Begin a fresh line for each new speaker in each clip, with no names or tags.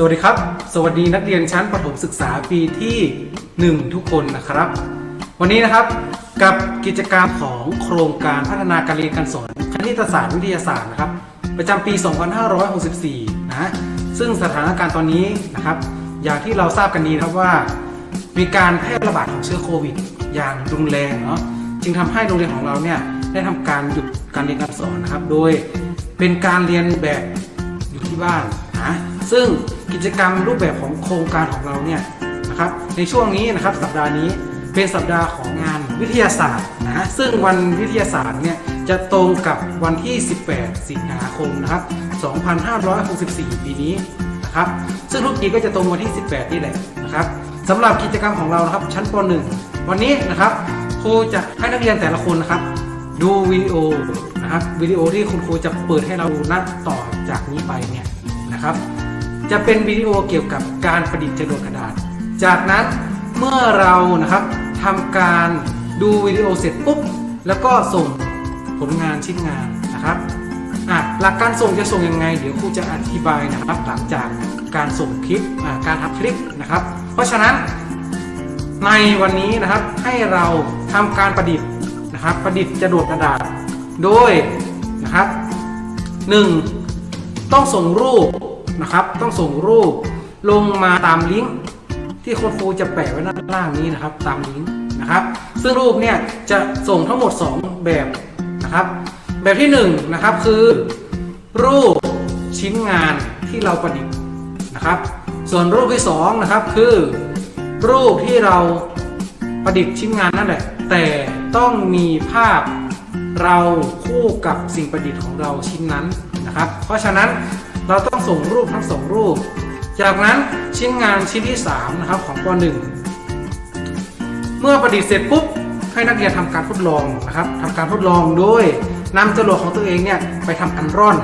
สวั
สดีครับ สวัสดีนักเรียนชั้นประถมศึกษาปีที่ 1 ทุกคนนะครับ วันนี้นะครับกับกิจกรรมของโครงการพัฒนาการเรียนการสอนคณิตศาสตร์วิทยาศาสตร์นะครับ ประจำปี 2564 นะ ซึ่งสถานการณ์ตอนนี้นะครับ อย่างที่เราทราบกันดีนะครับว่า มีการแพร่ระบาดของเชื้อโควิด อย่างรุนแรงเนาะจึงทำให้โรงเรียนของเราเนี่ยได้ทำการหยุดการเรียนการสอนนะครับ โดยเป็นการเรียนแบบอยู่ที่บ้านนะ ซึ่งกิจกรรมรูปแบบของโครงการของเราเนี่ยนะครับในช่วงนี้นะครับสัปดาห์นี้เป็นสัปดาห์ของงานวิทยาศาสตร์นะซึ่งวันวิทยาศาสตร์เนี่ยจะตรงกับวันที่ 18 สิงหาคมนะครับ 2564 ปีนี้นะครับ ซึ่งทุกปีก็จะตรงวันที่ 18 นี่แหละนะครับสำหรับกิจกรรมของเรานะครับชั้นป .1 วันนี้นะครับครูจะให้นักเรียนแต่ละคนนะครับ ดูวิดีโอนะครับวิดีโอที่คุณครูจะเปิดให้เราดูนัดต่อจากนี้ไปเนี่ยนะครับ จะเป็นวิดีโอเกี่ยวกับการประดิษฐ์จรวดกระดาษ จากนั้นเมื่อเรานะครับทำการดูวิดีโอเสร็จปุ๊บแล้วก็ส่งผลงานชิ้นงานนะครับอะหลักการส่งจะส่งยังไง เดี๋ยวครูจะอธิบายนะครับหลังจากการส่งคลิปการทำคลิปนะครับ เพราะฉะนั้นในวันนี้นะครับให้เราทำการประดิษฐ์นะครับ ประดิษฐ์จรวดกระดาษ โดยนะครับหนึ่งต้องส่งรูป นะครับ ต้องส่งรูปลงมาตามลิงก์ที่โคุณครูจะแปะไว้ด้านล่างนี้นะครับ ตามลิงก์นะครับ ซึ่งรูปเนี่ยจะส่งทั้งหมด 2 แบบนะครับ แบบที่1นะครับคือรูปชิ้นงานที่เราประดิษฐ์นะครับ ส่วนรูปที่2นะครับคือรูปที่เราประดิษฐ์ชิ้นงานนั่นแหละ แต่ต้องมีภาพเราคู่กับสิ่งประดิษฐ์ของเราชิ้นนั้นนะครับ เพราะฉะนั้น เราต้องส่งรูปทั้งสองรูป จากนั้นชิ้นงานชิ้นที่3นะครับของป .1 เมื่อประดิษฐ์เสร็จปุ๊บให้นักเรียนทำการทดลองนะครับทำการทดลองโดยนำจรวดของตัวเองเนี่ยไปทำการร่อน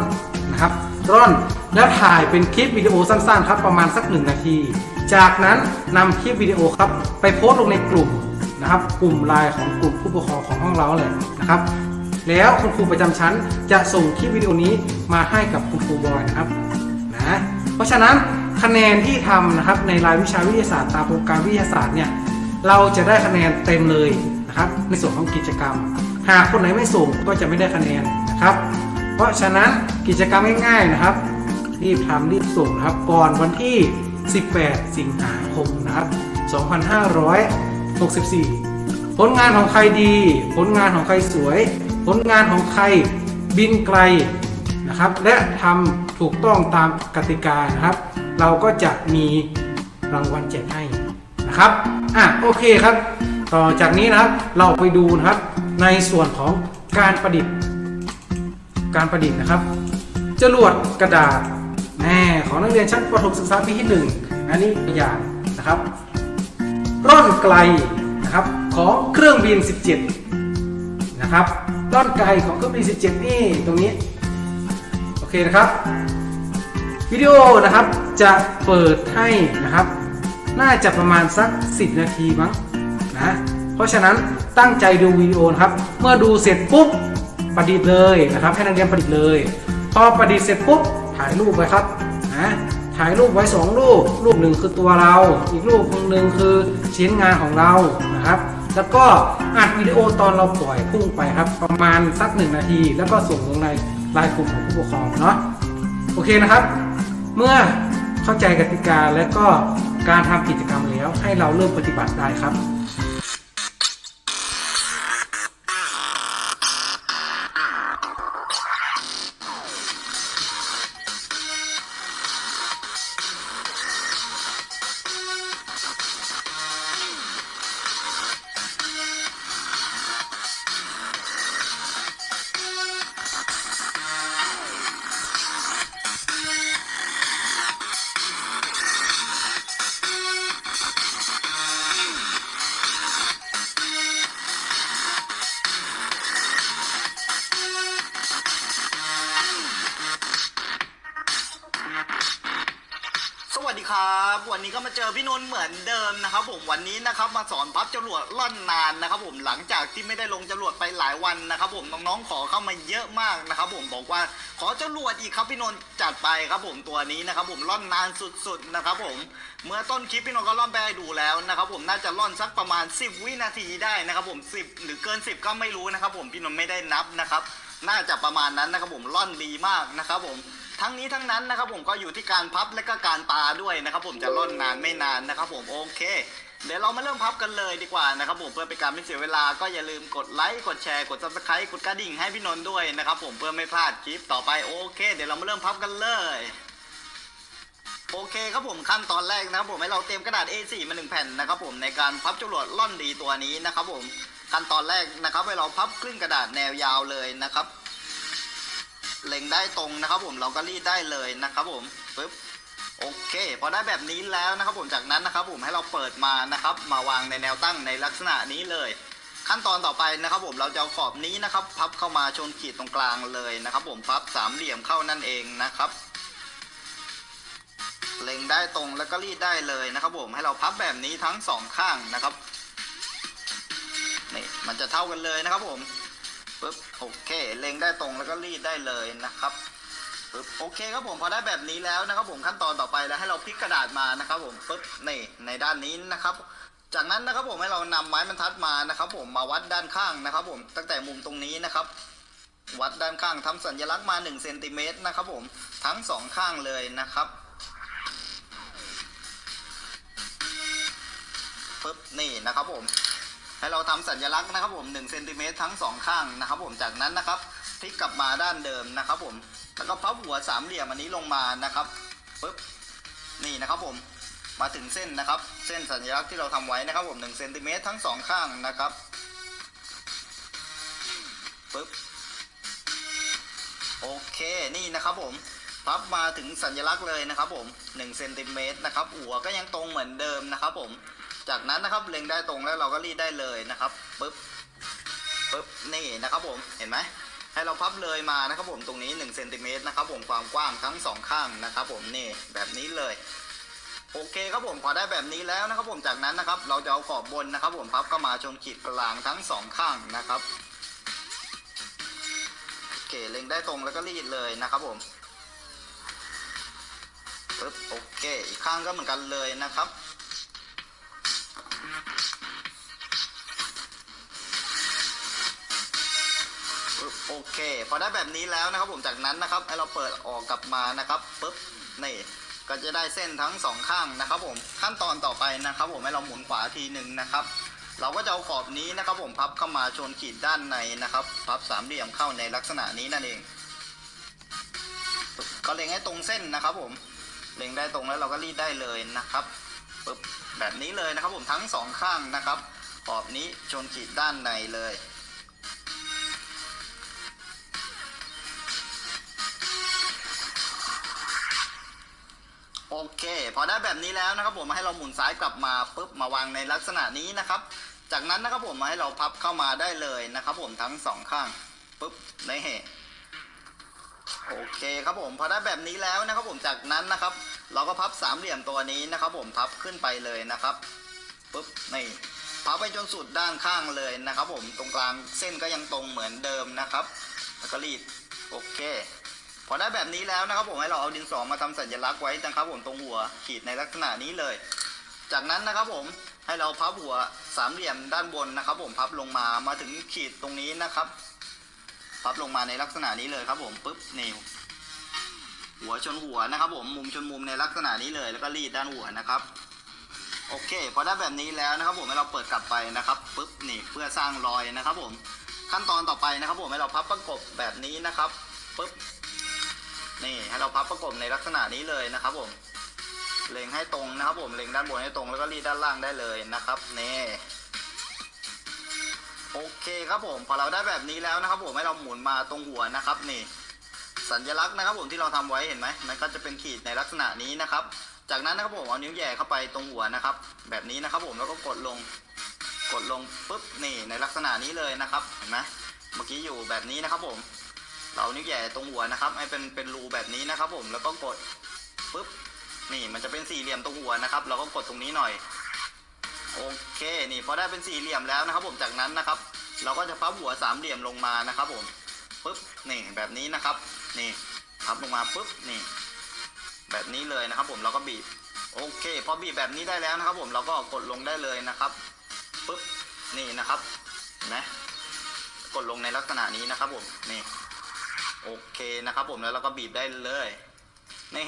นะครับ ร่อนแล้วถ่ายเป็นคลิปวิดีโอสั้นๆครับประมาณสักหนึ่งนาที จากนั้นนำคลิปวิดีโอครับไปโพสต์ลงในกลุ่มนะครับ กลุ่มไลน์ของกลุ่มผู้ปกครองของห้องเราเลยนะครับ แล้วคุณครูประจำชั้นจะส่งคลิปวิดีโอนี้มาให้กับคุณครูบอยนะครับนะเพราะฉะนั้นคะแนนที่ทำนะครับในรายวิชาวิทยาศาสตร์ตามโครงการวิทยาศาสตร์เนี่ยเราจะได้คะแนนเต็มเลยนะครับในส่วนของกิจกรรม หากคนไหนไม่ส่งก็จะไม่ได้คะแนนนะครับ เพราะฉะนั้นกิจกรรมง่ายๆนะครับรีบทำรีบส่งนะครับก่อนวันที่ 18 สิงหาคมนะครับ 2564 ผลงานของใครดี ผลงานของใครสวย ผลงานของใครบินไกลนะครับ และทำถูกต้องตามกติกานะครับ เราก็จะมีรางวัลแจกให้นะครับอะโอเคครับ ต่อจากนี้นะครับเราไปดูนะครับในส่วนของการประดิษฐ์ การประดิษฐ์นะครับ จรวดกระดาษแน่ของนักเรียนชั้นประถมศึกษาปีที่ 1 อันนี้ตัวอย่างนะครับ ร่อนไกลนะครับของเครื่องบิน 17 นะครับ ร่อนไกลของเครื่องบิน17 นี่ตรงนี้ โอเคนะครับ วิดีโอนะครับจะเปิดให้นะครับ น่าจะประมาณสัก 10 นาทีมั้งนะเพราะฉะนั้นตั้งใจดูวิดีโอนะครับ เมื่อดูเสร็จปุ๊บประดิษฐ์เลยนะครับ ให้นักเรียนประดิษฐ์เลย พอประดิษฐ์เสร็จปุ๊บถ่ายรูปไว้ครับนะถ่ายรูปไว้ 2 รูป รูปหนึ่งคือตัวเรา อีกรูปหนึ่งคือชิ้นงานของเรานะครับ แล้วก็อัดวิดีโอตอนเราปล่อยพุ่งไปครับ ประมาณสักหนึ่งนาที แล้วก็ส่งลงในไลน์กลุ่มของผู้ปกครองเนาะโอเคนะครับ เมื่อเข้าใจกติกาและก็การทำกิจกรรมแล้วให้เราเริ่มปฏิบัติได้ครับ
ดี
ครับ วันนี้ก็มาเจอพี่นนท์เหมือนเดิมนะครับ ผมวันนี้นะครับมาสอนพับจรวดล่อนนานนะครับ ผมหลังจากที่ไม่ได้ลงจรวดไปหลายวันนะครับ ผมน้องๆขอเข้ามาเยอะมากนะครับ ผมบอกว่าขอจรวดอีกครับพี่นนท์จัดไปครับ ผมตัวนี้นะครับ ผมล่อนนานสุดๆนะครับ ผมเมื่อต้นคลิปพี่นนท์ก็ล่อนไปดูแล้วนะครับ ผมน่าจะล่อนสักประมาณ 10 วินาทีได้นะครับ ผม 10 หรือเกิน 10 ก็ไม่รู้นะครับ ผมพี่นนท์ไม่ได้นับนะครับ น่าจะประมาณนั้นนะครับ ผมล่อนดีมากนะครับ ผม ทั้งนี้ทั้งนั้นนะครับผมก็อยู่ที่การพับและก็การปาด้วยนะครับผมจะล่นนานไม่นานนะครับผมโอเค เดี๋ยวเรามาเริ่มพับกันเลยดีกว่านะครับผมเพื่อเป็นการไม่เสียเวลาก็อย่าลืมกดไลค์กดแชร์กดซับสไครต์กดกระดิ่งให้พี่นนท์ด้วยนะครับผมเพื่อไม่พลาดคลิปต่อไปโอเค เดี๋ยวเรามาเริ่มพับกันเลยโอเคครับผมขั้นตอนแรกนะครับผมให้เราเตรียมกระดาษ A4 มาหนึ่งแผ่นนะครับผมในการพับจรวดล่อนดีตัวนี้นะครับผมขั้นตอนแรกนะครับให้เราพับครึ่งกระดาษแนวยาวเลยนะครับ เล็งได้ตรงนะครับ ผมเราก็รีดได้เลยนะครับผมปึ๊บโอเคพอได้แบบนี้แล้วนะครับผมจากนั้นนะครับผมให้เราเปิดมานะครับ มาวางในแนวตั้งในลักษณะนี้เลย ขั้นตอนต่อไปนะครับ ผมเราจะเอาขอบนี้นะครับ พับเข้ามาชนขีดตรงกลางเลยนะครับ ผมพับสามเหลี่ยมเข้านั่นเองนะครับ เล็งได้ตรงแล้วก็รีดได้เลยนะครับ ผมให้เราพับแบบนี้ทั้งสองข้างนะครับนี่มันจะเท่ากันเลยนะครับผม ปึ๊บโอเคเล็งได้ตรงแล้วก็รีดได้เลยนะครับปึ๊บโอเคครับผมพอได้แบบนี้แล้วนะครับผมขั้นตอนต่อไปแล้วให้เราพลิกกระดาษมานะครับผมปึ๊บนี่ในด้านนี้นะครับจากนั้นนะครับผมให้เรานำไม้บรรทัดมานะครับ ผมมาวัดด้านข้างนะครับ ผมตั้งแต่มุมตรงนี้นะครับ วัดด้านข้างทำสัญลักษณ์มา1เซนติเมตรนะครับผมทั้งสองข้างเลยนะครับปึ๊บนี่นะครับผม ให้เราทำสัญลักษณ์นะครับผม1เซนติเมตรทั้งสองข้างนะครับผมจากนั้นนะครับพลิกกลับมาด้านเดิมนะครับผมแล้วก็พับหัวสามเหลี่ยมอันนี้ลงมานะครับปึ๊บนี่นะครับผมมาถึงเส้นนะครับ เส้นสัญลักษณ์ที่เราทำไว้นะครับผม1เซนติเมตรทั้งสองข้างนะครับปึ๊บโอเคนี่นะครับผมพับมาถึงสัญลักษณ์เลยนะครับผม1เซนติเมตรนะครับหัวก็ยังตรงเหมือนเดิมนะครับผม จากนั้นนะครับเล็งได้ตรงแล้วเราก็รีดได้เลยนะครับปึ๊บปึ๊บนี่นะครับผมเห็นไหมให้เราพับเลยมานะครับผมตรงนี้1เซนติเมตรนะครับผมความกว้างทั้งสองข้างนะครับผมนี่แบบนี้เลยโอเคครับผมพอได้แบบนี้แล้วนะครับผมจากนั้นนะครับ เราจะเอาขอบบนนะครับ ผมพับเข้ามาชนขีดกลางทั้งสองข้างนะครับโอเคเล็งได้ตรงแล้วก็รีดเลยนะครับผมปึ๊บโอเค อีกข้างก็เหมือนกันเลยนะครับปึ๊บ โอเค พอได้แบบนี้แล้วนะครับผมจากนั้นนะครับให้เราเปิดออกกลับมานะครับปึ๊บนี่ก็จะได้เส้นทั้งสองข้างนะครับผมขั้นตอนต่อไปนะครับ ผมให้เราหมุนขวาทีหนึ่งนะครับ เราก็จะเอาขอบนี้นะครับ ผมพับเข้ามาชนขีดด้านในนะครับพับสามเหลี่ยมเข้าในลักษณะนี้นั่นเอง ก็เล็งให้ตรงเส้นนะครับ ผมเล็งได้ตรงแล้วเราก็รีดได้เลยนะครับ ปึ๊บแบบนี้เลยนะครับผมทั้งสองข้างนะครับขอบนี้ชนขีดด้านในเลยโอเคพอได้แบบนี้แล้วนะครับผมมาให้เราหมุนซ้ายกลับมาปุ๊บมาวางในลักษณะนี้นะครับ จากนั้นนะครับผมมาให้เราพับเข้ามาได้เลยนะครับผมทั้งสองข้างปุ๊บได้เหโอเคครับผมพอได้แบบนี้แล้วนะครับผมจากนั้นนะครับ เราก็พับสามเหลี่ยมตัวนี้นะครับ ผมพับขึ้นไปเลยนะครับปุ๊บนี่พับไปจนสุดด้านข้างเลยนะครับ ผมตรงกลางเส้นก็ยังตรงเหมือนเดิมนะครับแล้วก็รีดโอเค พอได้แบบนี้แล้วนะครับ ผมให้เราเอาดินสอมาทำสัญลักษณ์ไว้นะครับ ผมตรงหัวขีดในลักษณะนี้เลย จากนั้นนะครับผมให้เราพับหัวสามเหลี่ยมด้านบนนะครับ ผมพับลงมามาถึงขีดตรงนี้นะครับ พับลงมาในลักษณะนี้เลยครับ ผมปึ๊บนี่ หัวชนหัวนะครับผมมุมชนมุมในลักษณะนี้เลยแล้วก็รีดด้านหัวนะครับโอเคพอได้แบบนี้แล้วนะครับผมให้เราเปิดกลับไปนะครับปึ๊บนี่เพื่อสร้างรอยนะครับผมขั้นตอนต่อไปนะครับผมให้เราพับประกบแบบนี้นะครับปึ๊บนี่ให้เราพับประกบในลักษณะนี้เลยนะครับผมเล็งให้ตรงนะครับผมเล็งด้านบนให้ตรงแล้วก็รีดด้านล่างได้เลยนะครับนี่โอเคครับผมพอเราได้แบบนี้แล้วนะครับผมให้เราหมุนมาตรงหัวนะครับนี่ สัญลักษณ์นะครับผมที่เราทำไว้เห็นไหมมันก็จะเป็นขีดในลักษณะนี้นะครับ จากนั้นนะครับผมเอานิ้วแย่เข้าไปตรงหัวนะครับ แบบนี้นะครับผมแล้วก็กดลง กดลงปุ๊บนี่ในลักษณะนี้เลยนะครับเห็นไหมเมื่อกี้อยู่แบบนี้นะครับผม เรานิ้วแย่ตรงหัวนะครับให้เป็นเป็นรูแบบนี้นะครับ ผมแล้วก็กดปุ๊บนี่มันจะเป็นสี่เหลี่ยมตรงหัวนะครับ เราก็กดตรงนี้หน่อยโอเคนี่พอได้เป็นสี่เหลี่ยมแล้วนะครับ ผมจากนั้นนะครับ เราก็จะพับหัวสามเหลี่ยมลงมานะครับ ผมปึ๊บนี่แบบนี้นะครับ นี่พับลงมาปึ๊บนี่ แบบนี้เลยนะครับ ผมเราก็บีบโอเคพอบีบแบบนี้ได้แล้วนะครับ ผมเราก็กดลงได้เลยนะครับปึ๊บนี่นะครับนไหมกดลงในลักษณะนี้นะครับ ผมนี่โอเคนะครับ ผมแล้วเราก็บีบได้เลยนี่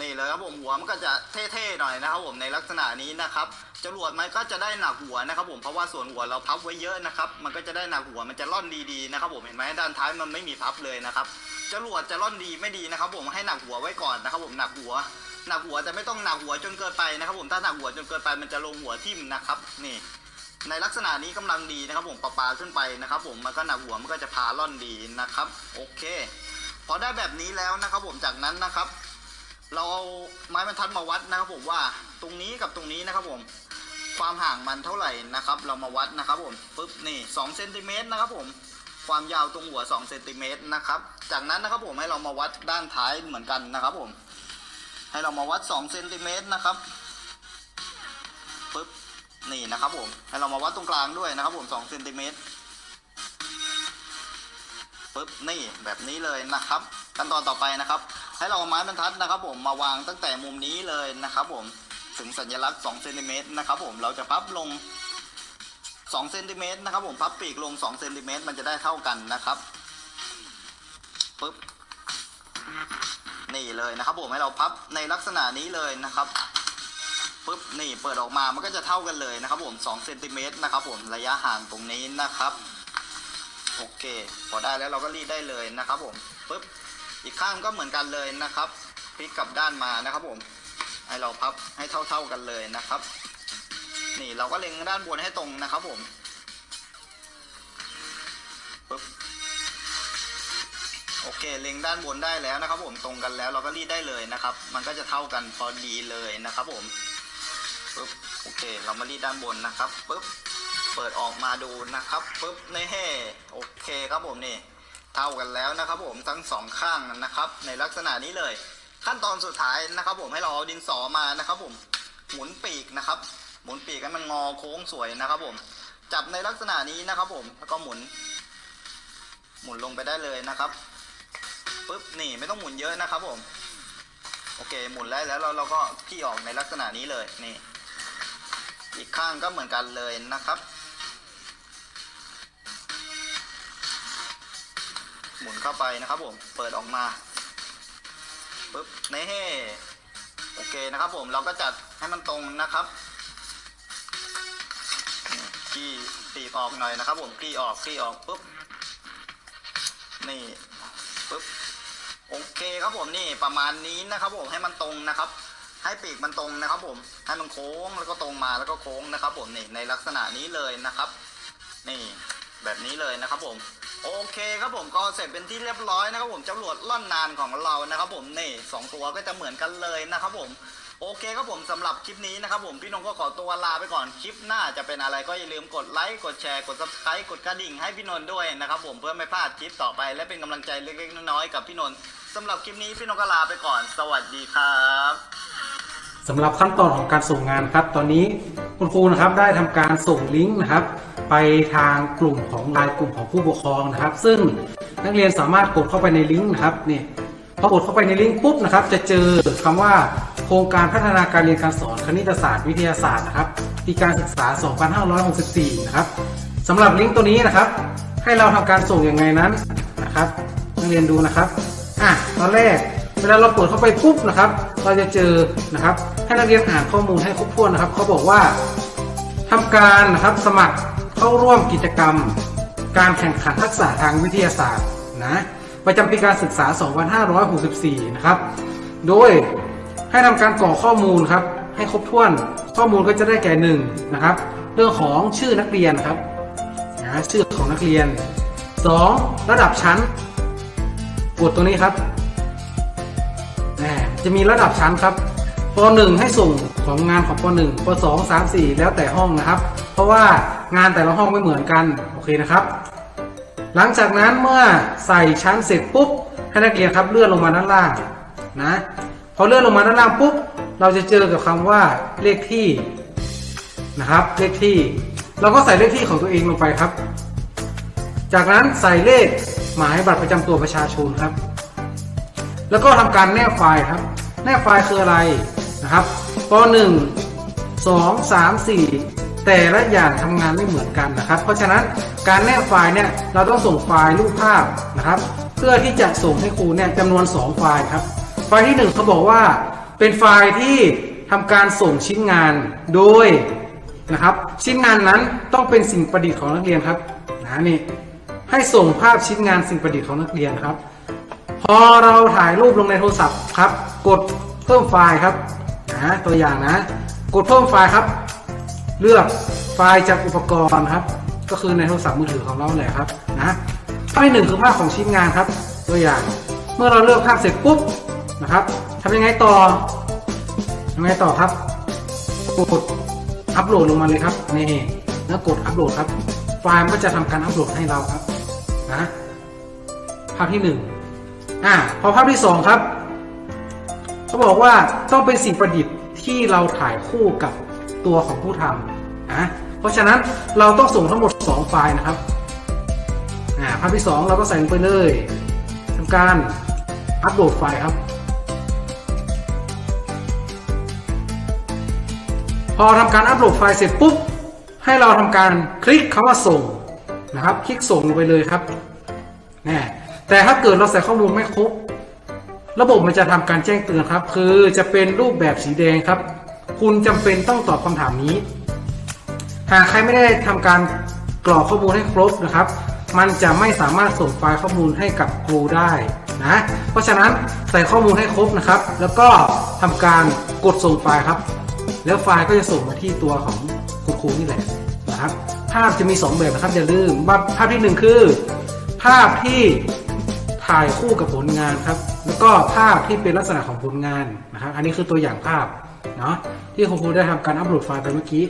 นี่เลยครับผมหัวมันก็จะเท่ๆหน่อยนะครับ ผมในลักษณะนี้นะครับ จรวดมันก็จะได้หนักหัวนะครับผมเพราะว่าส่วนหัวเราพับไว้เยอะนะครับมันก็จะได้หนักหัวมันจะล่อนดีๆนะครับผมเห็นไหมด้านท้ายมันไม่มีพับเลยนะครับจรวดจะล่อนดีไม่ดีนะครับ ผมให้หนักหัวไว้ก่อนนะครับ ผมหนักหัวหนักหัวแต่ไม่ต้องหนักหัวจนเกินไปนะครับ ผมถ้าหนักหัวจนเกินไปมันจะลงหัวทิ่มนะครับนี่ในลักษณะนี้กำลังดีนะครับ ผมปลาปลาขึ้นไปนะครับ ผมมันก็หนักหัวมันก็จะพาล่อนดีนะครับ โอเค พอได้แบบนี้แล้วนะครับ ผมจากนั้นนะครับ เราเอาไม้บรรทัดมาวัดนะครับ ผมว่าตรงนี้กับตรงนี้นะครับ ผม ความห่างมันเท่าไหร่นะครับ เรามาวัดนะครับผมปึ๊บนี่2เซนติเมตรนะครับผมความยาวตรงหัว2เซนติเมตรนะครับ จากนั้นนะครับผมให้เรามาวัดด้านท้ายเหมือนกันนะครับผม ให้เรามาวัด2เซนติเมตรนะครับปึ๊บนี่นะครับผม ให้เรามาวัดตรงกลางด้วยนะครับผม2เซนติเมตรปึ๊บนี่แบบนี้เลยนะครับ ขั้นตอนต่อไปนะครับ ให้เราเอาไม้บรรทัดนะครับ ผมมาวางตั้งแต่มุมนี้เลยนะครับผม ถึงสัญลักษณ์2เซนติเมตรนะครับผมเราจะพับลง2เซนติเมตรนะครับผมพับปีกลง2เซนติเมตรมันจะได้เท่ากันนะครับปึ๊บนี่เลยนะครับผมให้เราพับในลักษณะนี้เลยนะครับปุ๊บนี่เปิดออกมามันก็จะเท่ากันเลยนะครับผม2เซนติเมตรนะครับผมระยะห่างตรงนี้นะครับโอเคพอได้แล้วเราก็รีดได้เลยนะครับผมปุ๊บอีกข้างก็เหมือนกันเลยนะครับพลิกกลับด้านมานะครับผม ให้เราพับให้เท่า ๆกันเลยนะครับ นี่เราก็เล็งด้านบนให้ตรงนะครับผมปุ๊บโอเค เล็งด้านบนได้แล้วนะครับ ผมตรงกันแล้วเราก็รีดได้เลยนะครับ มันก็จะเท่ากันพอดีเลยนะครับผมปึ๊บโอเค เรามารีดด้านบนนะครับปึ๊บเปิดออกมาดูนะครับปึ๊บนี่เฮ่โอเคครับผมนี่เท่ากันแล้วนะครับ ผมทั้งสองข้างนะครับ ในลักษณะนี้เลย ขั้นตอนสุดท้ายนะครับผมให้เราเอาดินสอมานะครับผมหมุนปีกนะครับ หมุนปีกให้มันงอโค้งสวยนะครับผม จับในลักษณะนี้นะครับผมแล้วก็หมุน หมุนลงไปได้เลยนะครับปุ๊บนี่ไม่ต้องหมุนเยอะนะครับผม โอเคหมุนได้แล้วเราเราก็พี่ออกในลักษณะนี้เลยนี่ อีกข้างก็เหมือนกันเลยนะครับ หมุนเข้าไปนะครับผมเปิดออกมา ปุ๊บนี่โอเคนะครับผมเราก็จัดให้มันตรงนะครับนี่ขี้ปีกออกหน่อยนะครับ ผมขี้ออกขี้ออกปุ๊บนี่ปึ๊บโอเคครับผมนี่ประมาณนี้นะครับผมให้มันตรงนะครับ ให้ปีกมันตรงนะครับ ผมให้มันโค้งแล้วก็ตรงมาแล้วก็โค้งนะครับ ผมนี่ในลักษณะนี้เลยนะครับ นี่แบบนี้เลยนะครับผม โอเคครับผมก็เสร็จเป็นที่เรียบร้อยนะครับผมจรวดล่อนนานของเรานะครับผมนี่สองตัวก็จะเหมือนกันเลยนะครับผมโอเคครับผมสำหรับคลิปนี้นะครับผมพี่นงก็ขอตัวลาไปก่อนคลิปหน้าจะเป็นอะไรก็อย่าลืมกดไลค์กดแชร์กด subscribe กดกระดิ่งให้พี่นนท์ด้วยนะครับผมเพื่อไม่พลาดคลิปต่อไป และเป็นกำลังใจเล็กๆน้อยๆกับพี่นนท์สำหรับคลิปนี้พี่นงก็ลาไปก่อน สวัสดีครับ
สำหรับขั้นตอนของการส่งงานครับ ตอนนี้คุณครูนะครับได้ทำการส่งลิงก์นะครับ ไปทางกลุ่มของไลน์กลุ่มของผู้ปกครองนะครับ ซึ่งนักเรียนสามารถกดเข้าไปในลิงก์นะครับนี่พอกดเข้าไปในลิงก์ปุ๊บนะครับ จะเจอคำว่าโครงการพัฒนาการเรียนการสอนคณิตศาสตร์วิทยาศาสตร์นะครับปีการศึกษา 2564 นะครับสำหรับลิงก์ตัวนี้นะครับ ให้เราทำการส่งอยังไงนั้นนะครับนักเรียนดูนะครับอะตอนแรกเวลาเราเปิดเข้าไปปุ๊บนะครับ เราจะเจอนะครับให้นักเรียนอ่านข้อมูลให้ครบถ้วนนะครับเขาบอกว่าทำการนะครับสมัครเข้าร่วมกิจกรรม การแข่งขันทักษะทางวิทยาศาสตร์นะประจำปีการศึกษา 2564 นะครับ โดยให้ทำการกรอกข้อมูลครับ ให้ครบถ้วน ข้อมูลก็จะได้แก่หนึ่งนะครับ เรื่องของชื่อนักเรียนครับนะชื่อของนักเรียน 2. ระดับชั้น กดตรงนี้ครับ จะมีระดับชั้นครับป .1 ให้ส่งของงานของป .1 ป .2 3 4 แล้วแต่ห้องนะครับ เพราะว่างานแต่ละห้องไม่เหมือนกันโอเคนะครับ หลังจากนั้นเมื่อใส่ชั้นเสร็จปุ๊บให้นักเรียนครับเลื่อนลงมาด้านล่างนะพอเลื่อนลงมาด้านล่างปุ๊บเราจะเจอกับคำว่าเลขที่นะครับเลขที่ เราก็ใส่เลขที่ของตัวเองลงไปครับ จากนั้นใส่เลขหมายบัตรประจำตัวประชาชนครับ แล้วก็ทำการแนบไฟล์ครับ แนบไฟล์คืออะไรนะครับป .1 2 3 4 แต่ละอย่างทำงานไม่เหมือนกันนะครับ เพราะฉะนั้นการแนบไฟล์เนี่ยเราต้องส่งไฟล์รูปภาพนะครับ เพื่อที่จะส่งให้ครูเนี่ยจำนวน 2 ไฟล์ครับ ไฟล์ที่ 1เขาบอกว่าเป็นไฟล์ที่ทำการส่งชิ้นงานโดยนะครับ ชิ้นงานนั้นต้องเป็นสิ่งประดิษฐ์ของนักเรียนครับนะนี่ให้ส่งภาพชิ้นงานสิ่งประดิษฐ์ของนักเรียนครับ พอเราถ่ายรูปลงในโทรศัพท์ครับ กดเพิ่มไฟล์ครับนะตัวอย่างนะ กดเพิ่มไฟล์ครับ เลือกไฟล์จากอุปกรณ์ครับ ก็คือในโทรศัพท์มือถือของเราแหละครับนะภาพที่หนึ่งคือภาพของชิ้นงานครับ ตัวอย่าง เมื่อเราเลือกภาพเสร็จปุ๊บนะครับทำยังไงต่อยังไงต่อครับ กดอัปโหลดลงมาเลยครับนี่แล้วกดอัปโหลดครับ ไฟล์มันก็จะทำการอัปโหลดให้เราครับนะภาพที่หนึ่ง อ่าพอภาพที่สองครับเขาบอกว่าต้องเป็นสิ่งประดิษฐ์ที่เราถ่ายคู่กับตัวของผู้ทำอะเพราะฉะนั้นเราต้องส่งทั้งหมด 2 ไฟล์นะครับอ่าภาพที่ 2 เราก็ใส่ลงไปเลยทำการอัปโหลดไฟล์ครับ พอทำการอัปโหลดไฟล์เสร็จปุ๊บให้เราทำการคลิกคำว่าส่งนะครับ คลิกส่งลงไปเลยครับแน่ แต่ถ้าเกิดเราใส่ข้อมูลไม่ครบ ระบบมันจะทำการแจ้งเตือนครับ คือจะเป็นรูปแบบสีแดงครับ คุณจำเป็นต้องตอบคำถามนี้ หากใครไม่ได้ทำการกรอกข้อมูลให้ครบนะครับ มันจะไม่สามารถส่งไฟล์ข้อมูลให้กับครูได้นะ เพราะฉะนั้นใส่ข้อมูลให้ครบนะครับ แล้วก็ทำการกดส่งไฟล์ครับ แล้วไฟล์ก็จะส่งมาที่ตัวของคุณครูนี่แหละนะครับ ภาพจะมี 2 แบบนะครับอย่าลืมภาพทีหนึ่1 คือ ภาพที่ ถ่ายคู่กับผลงานครับ แล้วก็ภาพที่เป็นลักษณะของผลงานนะครับ อันนี้คือตัวอย่างภาพเนาะที่คุณครูได้ทำการอัปโหลดไฟล์ไปเมื่อกี้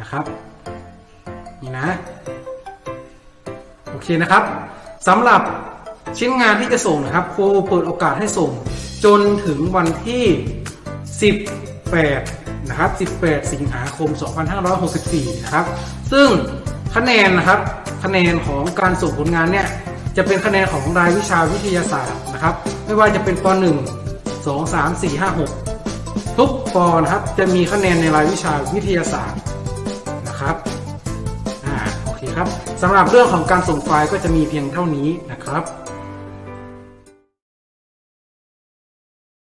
นะครับนี่นะโอเคนะครับสำหรับชิ้นงานที่จะส่งนะครับครูเปิดโอกาสให้ส่ง จนถึงวันที่ 18 นะครับ 18 สิงหาคม 2564 นะครับ ซึ่งคะแนนนะครับคะแนนของการส่งผลงานเนี่ย จะเป็นคะแนนของรายวิชาวิทยาศาสตร์นะครับ ไม่ว่าจะเป็นป .1 2 3 4 5 6 ทุกปอนะครับจะมีคะแนนในรายวิชาวิทยาศาสตร์นะครับอ่าโอเคครับสำหรับเรื่องของการส่งไฟล์ก็จะมีเพียงเท่านี้นะครับ